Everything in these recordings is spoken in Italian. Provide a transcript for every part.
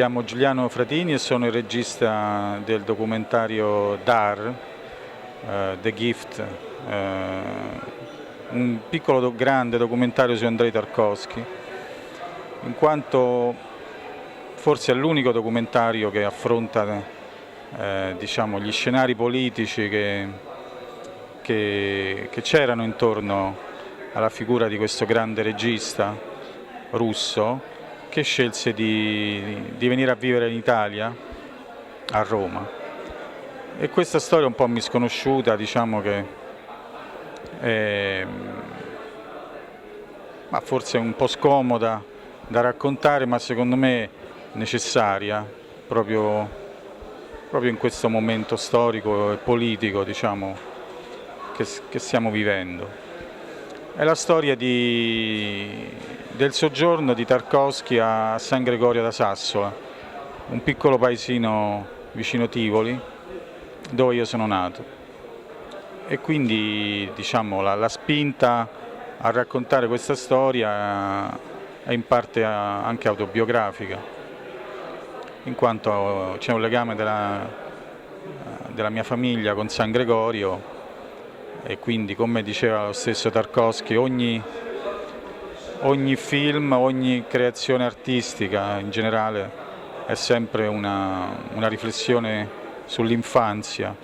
chiamo Giuliano Fratini e sono il regista del documentario Dar, uh, The Gift, uh, un piccolo grande documentario su Andrei Tarkovsky, in quanto forse è l'unico documentario che affronta eh, diciamo, gli scenari politici che, che, che c'erano intorno alla figura di questo grande regista russo che scelse di, di venire a vivere in Italia, a Roma. E questa storia un po' misconosciuta, diciamo che è, ma forse un po' scomoda da raccontare, ma secondo me necessaria, proprio, proprio in questo momento storico e politico diciamo, che, che stiamo vivendo. È la storia di, del soggiorno di Tarkovsky a San Gregorio da Sassola, un piccolo paesino vicino Tivoli, dove io sono nato. E quindi diciamo, la, la spinta a raccontare questa storia è in parte anche autobiografica, in quanto c'è un legame della, della mia famiglia con San Gregorio e quindi come diceva lo stesso Tarkovsky ogni, ogni film, ogni creazione artistica in generale è sempre una, una riflessione sull'infanzia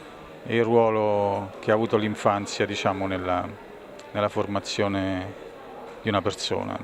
e il ruolo che ha avuto l'infanzia diciamo, nella, nella formazione di una persona.